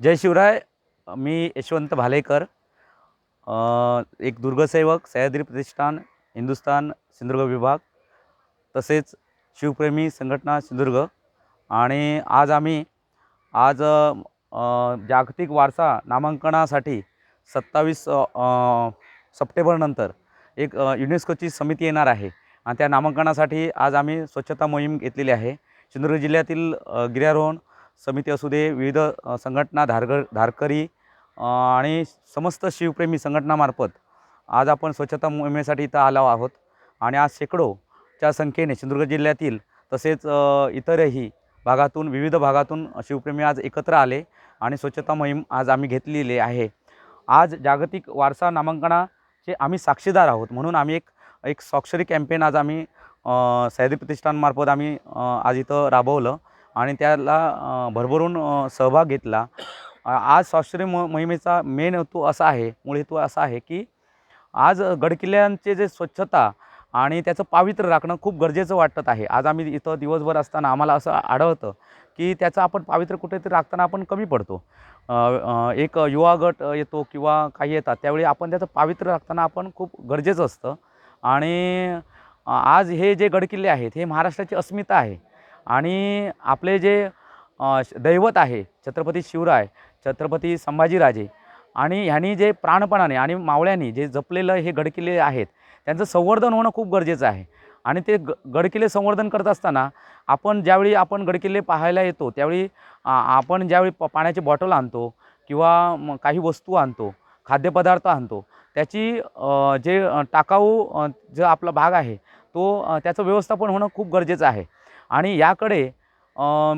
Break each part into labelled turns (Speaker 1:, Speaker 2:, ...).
Speaker 1: जय शिवराय मी यशवंत भालेकर एक दुर्गसेवक सह्याद्री प्रतिष्ठान हिंदुस्थान सिंधुदुर्ग विभाग तसेच शिवप्रेमी संघटना सिंधुदुर्ग. आणि आज आम्ही आज जागतिक वारसा नामांकनासाठी सत्तावीस सप्टेंबरनंतर एक युनेस्कोची समिती येणार आहे. आणि त्या नामांकनासाठी आज आम्ही स्वच्छता मोहीम घेतलेली आहे. सिंधुदुर्ग जिल्ह्यातील गिर्यारोहण समिती असू दे विविध संघटना धारगर धारकरी आणि समस्त शिवप्रेमी संघटनामार्फत आज आपण स्वच्छता मोहिमेसाठी इथं आलो आहोत. आणि आज शेकडोच्या संख्येने सिंधुदुर्ग जिल्ह्यातील तसेच इतरही भागातून विविध भागातून शिवप्रेमी आज एकत्र आले आणि स्वच्छता मोहीम आज आम्ही घेतलेली आहे. आज जागतिक वारसा नामांकनाचे आम्ही साक्षीदार आहोत. म्हणून आम्ही एक एक स्वाक्षरी कॅम्पेन आज आम्ही सह्याद्री प्रतिष्ठानमार्फत आम्ही आज इथं राबवलं. आणि त्याला भरभरून सहभाग घेतला. आज स्वाश्रय म मोहिमेचा मेन हेतू असा आहे मूळ हेतू असा आहे की आज गडकिल्ल्यांचे जे स्वच्छता आणि त्याचं पावित्र्य राखणं खूप गरजेचं वाटत आहे. आज आम्ही इथं दिवसभर असताना आम्हाला असं आढळतं की त्याचं आपण पावित्र्य कुठेतरी राखताना आपण कमी पडतो. एक युवा गट येतो किंवा काही येतात त्यावेळी आपण त्याचं पावित्र्य राखताना आपण खूप गरजेचं असतं. आणि आज हे जे गडकिल्ले आहेत हे महाराष्ट्राची अस्मिता आहे. आणि आपले जे दैवत आहे छत्रपती शिवराय छत्रपती संभाजीराजे आणि ह्यांनी जे प्राणपणाने आणि मावळ्यांनी जे जपलेलं हे गडकिल्ले आहेत त्यांचं संवर्धन होणं खूप गरजेचं आहे. आणि ते ग गडकिल्ले संवर्धन करत असताना आपण ज्यावेळी आपण गडकिल्ले पाहायला येतो त्यावेळी आपण ज्यावेळी प पाण्याची बॉटल आणतो किंवा काही वस्तू आणतो खाद्यपदार्थ आणतो त्याची जे टाकाऊ जो आपला भाग आहे तो त्याचं व्यवस्थापन होणं खूप गरजेचं आहे. आणि याकडे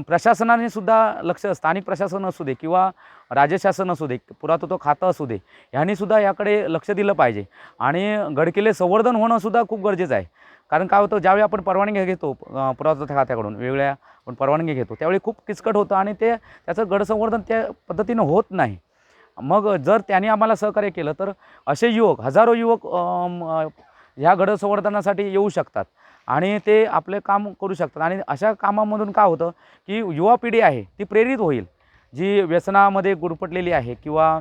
Speaker 1: प्रशासनाने सुद्धा लक्ष स्थानिक प्रशासन असू दे किंवा राज्यशासन असू दे पुरातत्व खातं असू दे ह्यांनी सुद्धा याकडे लक्ष दिलं पाहिजे. आणि गडकिल्ले संवर्धन होणं सुद्धा खूप गरजेचं आहे. कारण काय होतं ज्यावेळी आपण परवानगी घेतो पुरातत्व खात्याकडून वेगवेगळ्या आपण परवानगी घेतो त्यावेळी खूप किचकट होतं आणि ते त्याचं गडसंवर्धन त्या पद्धतीनं होत नाही. मग जर त्यांनी आम्हाला सहकार्य केलं तर असे युवक हजारो युवक ह्या गडसंवर्धनासाठी येऊ शकतात. आणि ते आपले काम करू शकतात. आणि अशा कामामधून काय होतं की युवा पिढी आहे ती प्रेरित होईल. जी व्यसनामध्ये गुरफटलेली आहे किंवा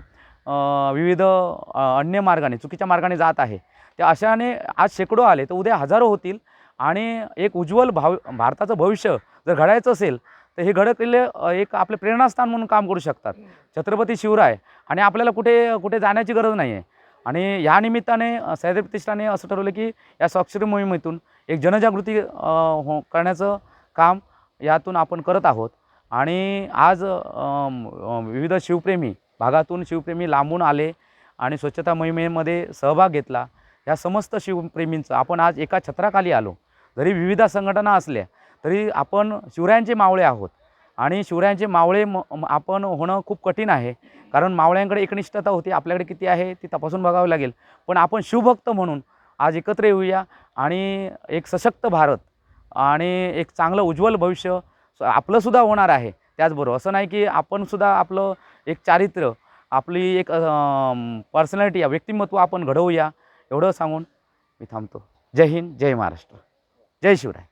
Speaker 1: विविध अन्य मार्गाने चुकीच्या मार्गाने जात आहे त्या अशाने आज शेकडो आले तर उद्या हजारो होतील. आणि एक उज्ज्वल भाव भारताचं भविष्य जर घडायचं असेल तर हे घडकलेले एक आपले प्रेरणास्थान म्हणून काम करू शकतात. छत्रपती शिवराय. आणि आपल्याला कुठे कुठे जाण्याची गरज नाही आहे आणि ह्या निमित्ताने अ, सह्याद्री प्रतिष्ठाने असं ठरवलं की या स्वाक्षरी मोहिमेतून एक जनजागृती हो करण्याचं काम यातून आपण करत आहोत. आणि आज विविध शिवप्रेमी भागातून शिवप्रेमी लांबून आले आणि स्वच्छता मोहिमेमध्ये सहभाग घेतला. या समस्त शिवप्रेमींचं आपण आज एका छत्राखाली आलो. जरी विविध संघटना असल्या तरी आपण शिवरायांचे मावळे आहोत. आणि शिवरायांचे मावळे म आपण होणं खूप कठीण आहे. कारण मावळ्यांकडे एकनिष्ठता होती. आपल्याकडे किती आहे ती तपासून बघावी लागेल. पण आपण शिवभक्त म्हणून आज एकत्र येऊया आणि एक सशक्त भारत आणि एक चांगलं उज्ज्वल भविष्य आपलंसुद्धा होणार आहे. त्याचबरोबर असं नाही की आपणसुद्धा आपलं एक चारित्र्य आपली एक पर्सनॅलिटी व्यक्तिमत्व आपण घडवूया. एवढं सांगून मी थांबतो. जय हिंद जय महाराष्ट्र. जय शिवराय.